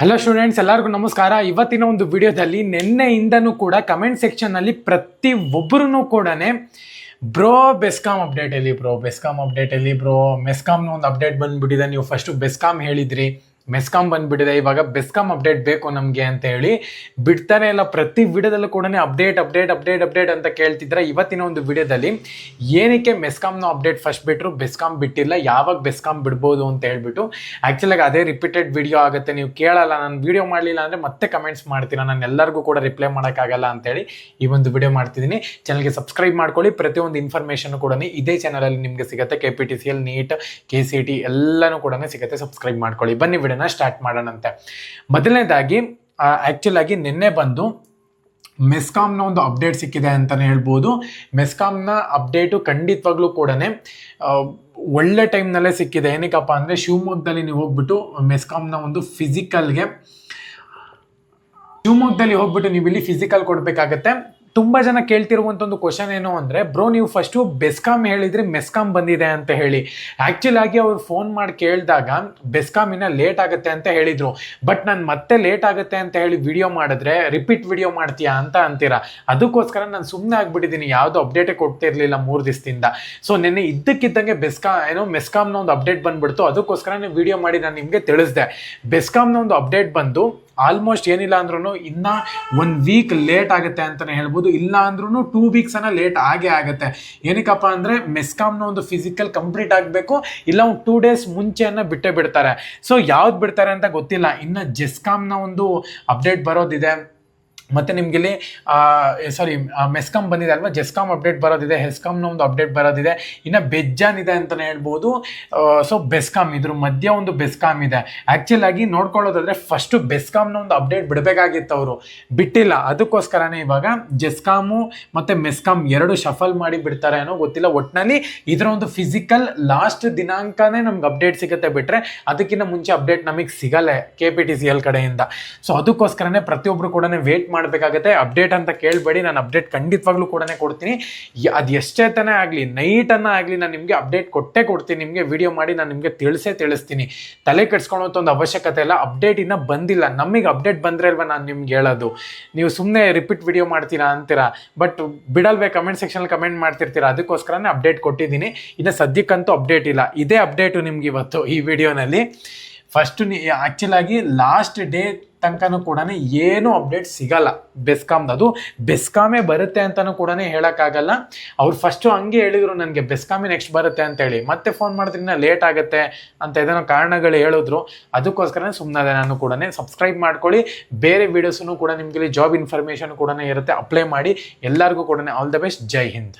Hello students ಎಲ್ಲರಿಗೂ ನಮಸ್ಕಾರ. ಇವತ್ತಿನ ಒಂದು ವಿಡಿಯೋದಲ್ಲಿ ನಿನ್ನೆಯಿಂದನೂ ಕೂಡ ಕಮೆಂಟ್ ಸೆಕ್ಷನ್ನಲ್ಲಿ ಪ್ರತಿ ಒಬ್ಬರೂ ಕೂಡ ಬ್ರೋ ಬೆಸ್ಕಾಮ್ ಅಪ್ಡೇಟ್ ಎಲ್ಲಿ ಬ್ರೋ ಬೆಸ್ಕಾಮ್ ಅಪ್ಡೇಟ್ ಎಲ್ಲಿ ಬ್ರೋ ಮೆಸ್ಕಾಮ್ನ ಒಂದು ಅಪ್ಡೇಟ್ ಬಂದುಬಿಟ್ಟಿದೆ. ನೀವು ಫಸ್ಟು ಬೆಸ್ಕಾಮ್ ಹೇಳಿದ್ರಿ. ಮೆಸ್ಕಾಮ್ ಬಂದ್ಬಿಟ್ಟಿದೆ. ಇವಾಗ ಬೆಸ್ಕಾಮ್ ಅಪ್ಡೇಟ್ ಬೇಕು ನಮಗೆ ಅಂತ ಹೇಳಿ ಬಿಡ್ತಾನೆ ಇಲ್ಲ, ಪ್ರತಿ ವಿಡಿಯೋದಲ್ಲೂ ಕೂಡ ಅಪ್ಡೇಟ್ ಅಪ್ಡೇಟ್ ಅಪ್ಡೇಟ್ ಅಪ್ಡೇಟ್ ಅಂತ ಕೇಳ್ತಿದ್ರೆ ಇವತ್ತಿನ ಒಂದು ವಿಡಿಯೋದಲ್ಲಿ ಏನಕ್ಕೆ ಮೆಸ್ಕಾಮ್ನ ಅಪ್ಡೇಟ್ ಫಸ್ಟ್ ಬಿಟ್ಟರು ಬೆಸ್ಕಾಮ್ ಬಿಟ್ಟಿಲ್ಲ, ಯಾವಾಗ ಬೆಸ್ಕಾಮ್ ಬಿಡ್ಬೋದು ಅಂತ ಹೇಳ್ಬಿಟ್ಟು ಆ್ಯಕ್ಚುಲಾಗಿ ಅದೇ ರಿಪೀಟೆಡ್ ವಿಡಿಯೋ ಆಗುತ್ತೆ. ನೀವು ಕೇಳಲ್ಲ, ನಾನು ವಿಡಿಯೋ ಮಾಡಲಿಲ್ಲ ಅಂದರೆ ಮತ್ತೆ ಕಮೆಂಟ್ಸ್ ಮಾಡ್ತೀರಾ. ನಾನು ಎಲ್ಲರಿಗೂ ಕೂಡ ರಿಪ್ಲೈ ಮಾಡೋಕ್ಕಾಗಲ್ಲ ಅಂತೇಳಿ ಈ ಒಂದು ವಿಡಿಯೋ ಮಾಡ್ತಿದ್ದೀನಿ. ಚಾನಲ್ಗೆ ಸಬ್ಸ್ಕ್ರೈಬ್ ಮಾಡ್ಕೊಳ್ಳಿ. ಪ್ರತಿಯೊಂದು ಇನ್ಫಾರ್ಮೇಷನ್ ಕೂಡ ಇದೇ ಚಾನಲಲ್ಲಿ ನಿಮಗೆ ಸಿಗುತ್ತೆ. K P T C L NEET K C T ಎಲ್ಲನೂ ಕೂಡ ಸಿಗುತ್ತೆ. ಸಬ್ಸ್ಕ್ರೈಬ್ ಮಾಡ್ಕೊಳ್ಳಿ. ಬನ್ನಿ ವಿಡಿಯೋನ ಸ್ಟಾರ್ಟ್ ಮಾಡೋಣಂತೆ. ಮೊದಲನೇದಾಗಿ ಆ್ಯಕ್ಚುಲ್ ಆಗಿ ನಿನ್ನೆ ಬಂದು ಮೆಸ್ಕಾಮ್ನ ಒಂದು ಅಪ್ಡೇಟ್ ಸಿಕ್ಕಿದೆ ಅಂತಲೇ ಹೇಳ್ಬೋದು. ಮೆಸ್ಕಾಮ್ನ ಅಪ್ಡೇಟು ಖಂಡಿತವಾಗ್ಲೂ ಕೂಡ ಒಳ್ಳೆ ಟೈಮ್ನಲ್ಲೇ ಸಿಕ್ಕಿದೆ. ಏನಕ್ಕಪ್ಪ ಅಂದರೆ ಶಿವಮೊಗ್ಗದಲ್ಲಿ ನೀವು ಹೋಗ್ಬಿಟ್ಟು ಮೆಸ್ಕಾಮ್ನ ಒಂದು ಫಿಸಿಕಲ್ಗೆ ಶಿವಮೊಗ್ಗದಲ್ಲಿ ಹೋಗ್ಬಿಟ್ಟು ನೀವು ಇಲ್ಲಿ ಫಿಸಿಕಲ್ ಕೊಡಬೇಕಾಗತ್ತೆ. ತುಂಬ ಜನ ಕೇಳ್ತಿರುವಂಥ ಒಂದು ಕ್ವಶನ್ ಏನು ಅಂದರೆ, ಬ್ರೋ, ನೀವು ಫಸ್ಟು ಬೆಸ್ಕಾಮ್ ಹೇಳಿದರೆ ಮೆಸ್ಕಾಮ್ ಬಂದಿದೆ ಅಂತ ಹೇಳಿ. ಆ್ಯಕ್ಚುಲ್ ಆಗಿ ಅವ್ರು ಫೋನ್ ಮಾಡಿ ಕೇಳಿದಾಗ ಬೆಸ್ಕಾಮ್ ಇನ್ನೂ ಲೇಟ್ ಆಗುತ್ತೆ ಅಂತ ಹೇಳಿದರು. ಬಟ್ ನಾನು ಮತ್ತೆ ಲೇಟ್ ಆಗುತ್ತೆ ಅಂತ ಹೇಳಿ ವಿಡಿಯೋ ಮಾಡಿದ್ರೆ ರಿಪೀಟ್ ವಿಡಿಯೋ ಮಾಡ್ತೀಯಾ ಅಂತ ಅಂತೀರಾ? ಅದಕ್ಕೋಸ್ಕರ ನಾನು ಸುಮ್ಮನೆ ಆಗಿಬಿಟ್ಟಿದ್ದೀನಿ ಯಾವುದೋ ಅಪ್ಡೇಟೇ ಕೊಡ್ತಿರ್ಲಿಲ್ಲ ಮೂರು ದಿವಸದಿಂದ. ಸೊ ನಿನ್ನೆ ಇದ್ದಕ್ಕಿದ್ದಂಗೆ ಬೆಸ್ಕಾ, ಏನೋ ಮೆಸ್ಕಾಮ್ನ ಒಂದು ಅಪ್ಡೇಟ್ ಬಂದ್ಬಿಡ್ತು. ಅದಕ್ಕೋಸ್ಕರ ವಿಡಿಯೋ ಮಾಡಿ ನಾನು ನಿಮಗೆ ತಿಳಿಸ್ದೆ. ಬೆಸ್ಕಾಮ್ನ ಒಂದು ಅಪ್ಡೇಟ್ ಬಂದು ಆಲ್ಮೋಸ್ಟ್ ಏನಿಲ್ಲ ಅಂದ್ರೂ ಇನ್ನ ಒನ್ ವೀಕ್ ಲೇಟ್ ಆಗುತ್ತೆ ಅಂತಲೇ ಹೇಳ್ಬೋದು. ಇಲ್ಲ ಅಂದ್ರೂ ಟೂ ಅನ್ನ ಲೇಟ್ ಆಗೇ ಆಗುತ್ತೆ. ಏನಕ್ಕಪ್ಪ ಅಂದರೆ ಮೆಸ್ಕಾಮ್ನ ಒಂದು ಫಿಸಿಕಲ್ ಕಂಪ್ಲೀಟ್ ಆಗಬೇಕು. ಇಲ್ಲ ಒಂದು ಟೂ ಡೇಸ್ ಮುಂಚೆಯನ್ನ ಬಿಟ್ಟೇ ಬಿಡ್ತಾರೆ. ಸೊ ಯಾವ್ದು ಬಿಡ್ತಾರೆ ಅಂತ ಗೊತ್ತಿಲ್ಲ. ಇನ್ನು ಜೆಸ್ಕಾಮ್ನ ಒಂದು ಅಪ್ಡೇಟ್ ಬರೋದಿದೆ. ಮತ್ತು ನಿಮ್ಗೆ ಇಲ್ಲಿ ಸಾರಿ ಮೆಸ್ಕಾಮ್ ಬಂದಿದೆ ಅಲ್ವಾ? ಜೆಸ್ಕಾಮ್ ಅಪ್ಡೇಟ್ ಬರೋದಿದೆ ಹೆಸ್ಕಾಮ್ನ ಒಂದು ಅಪ್ಡೇಟ್ ಬರೋದಿದೆ. ಇನ್ನು ಬೆಜ್ಜಾನ್ ಇದೆ ಅಂತಲೇ ಹೇಳ್ಬೋದು. ಸೊ ಬೆಸ್ಕಾಮ್ ಇದ್ರ ಮಧ್ಯೆ ಒಂದು ಬೆಸ್ಕಾಮ್ ಇದೆ. ಆ್ಯಕ್ಚುಲ್ ಆಗಿ ನೋಡ್ಕೊಳ್ಳೋದಾದ್ರೆ ಫಸ್ಟು ಬೆಸ್ಕಾಮ್ನ ಒಂದು ಅಪ್ಡೇಟ್ ಬಿಡಬೇಕಾಗಿತ್ತು ಅವರು. ಬಿಟ್ಟಿಲ್ಲ. ಅದಕ್ಕೋಸ್ಕರನೇ ಇವಾಗ ಜೆಸ್ಕಾಮು ಮತ್ತು ಮೆಸ್ಕಾಮ್ ಎರಡು ಶಫಲ್ ಮಾಡಿ ಬಿಡ್ತಾರೆ ಅನ್ನೋ ಗೊತ್ತಿಲ್ಲ. ಒಟ್ಟಿನಲ್ಲಿ ಇದರ ಒಂದು ಫಿಸಿಕಲ್ ಲಾಸ್ಟ್ ದಿನಾಂಕನೇ ನಮ್ಗೆ ಅಪ್ಡೇಟ್ ಸಿಗುತ್ತೆ ಬಿಟ್ಟರೆ ಅದಕ್ಕಿಂತ ಮುಂಚೆ ಅಪ್ಡೇಟ್ ನಮಗೆ ಸಿಗಲ್ಲ K P T C L ಕಡೆಯಿಂದ. ಸೊ ಅದಕ್ಕೋಸ್ಕರನೇ ಪ್ರತಿಯೊಬ್ಬರು ಕೂಡ ವೇಟ್ ಮಾಡಬೇಕಾಗತ್ತೆ. ಅಪ್ಡೇಟ್ ಅಂತ ಕೇಳಬೇಡಿ. ನಾನು ಅಪ್ಡೇಟ್ ಖಂಡಿತವಾಗ್ಲೂ ಕೂಡ ಕೊಡ್ತೀನಿ. ಅದು ಎಷ್ಟೇ ತಾನೇ ಆಗಲಿ ನೈಟನ್ನು ಆಗಲಿ ನಾನು ನಿಮಗೆ ಅಪ್ಡೇಟ್ ಕೊಟ್ಟೇ ಕೊಡ್ತೀನಿ. ನಿಮಗೆ ವಿಡಿಯೋ ಮಾಡಿ ನಾನು ನಿಮಗೆ ತಿಳಿಸೇ ತಿಳಿಸ್ತೀನಿ. ತಲೆ ಒಂದು ಅವಶ್ಯಕತೆ ಇಲ್ಲ. ಅಪ್ಡೇಟ್ ಇನ್ನೂ ಬಂದಿಲ್ಲ. ನಮಗೆ ಅಪ್ಡೇಟ್ ಬಂದ್ರೆ ಅಲ್ವಾ ನಾನು ನಿಮ್ಗೆ ಹೇಳೋದು? ನೀವು ಸುಮ್ಮನೆ ರಿಪೀಟ್ ವಿಡಿಯೋ ಮಾಡ್ತೀರಾ ಅಂತೀರಾ? ಬಟ್ ಬಿಡಲ್ವೇ ಕಮೆಂಟ್ ಸೆಕ್ಷನಲ್ಲಿ ಕಮೆಂಟ್ ಮಾಡ್ತಿರ್ತೀರಾ? ಅದಕ್ಕೋಸ್ಕರನೇ ಅಪ್ಡೇಟ್ ಕೊಟ್ಟಿದ್ದೀನಿ. ಇನ್ನು ಸದ್ಯಕ್ಕಂತೂ ಅಪ್ಡೇಟ್ ಇಲ್ಲ. ಇದೇ ಅಪ್ಡೇಟು ನಿಮ್ಗೆ ಇವತ್ತು ಈ ವಿಡಿಯೋನಲ್ಲಿ ಫಸ್ಟು ನೀ ಆ್ಯಕ್ಚುಲ್ ಆಗಿ ಲಾಸ್ಟ್ ಡೇ ತನಕನೂ ಕೂಡ ಏನೂ ಅಪ್ಡೇಟ್ ಸಿಗಲ್ಲ. ಬೆಸ್ಕಾಮ್ದು ಅದು ಬೆಸ್ಕಾಮೇ ಬರುತ್ತೆ ಅಂತಲೂ ಕೂಡ ಹೇಳೋಕ್ಕಾಗಲ್ಲ. ಅವ್ರು ಫಸ್ಟು ಹಂಗೆ ಹೇಳಿದ್ರು ನನಗೆ, ಬೆಸ್ಕಾಮೇ ನೆಕ್ಸ್ಟ್ ಬರುತ್ತೆ ಅಂತೇಳಿ. ಮತ್ತೆ ಫೋನ್ ಮಾಡಿದ್ರಿಂದ ಲೇಟ್ ಆಗುತ್ತೆ ಅಂತ ಏನೋ ಕಾರಣಗಳು ಹೇಳಿದ್ರು. ಅದಕ್ಕೋಸ್ಕರ ಸುಮ್ಮನೆ ನಾನು ಕೂಡ ಸಬ್ಸ್ಕ್ರೈಬ್ ಮಾಡ್ಕೊಳ್ಳಿ. ಬೇರೆ ವೀಡಿಯೋಸನ್ನು ಕೂಡ ನಿಮಗೆ ಜಾಬ್ ಇನ್ಫಾರ್ಮೇಷನ್ ಕೂಡ ಇರುತ್ತೆ. ಅಪ್ಲೈ ಮಾಡಿ. ಎಲ್ಲರಿಗೂ ಕೂಡ all the best Jai Hind.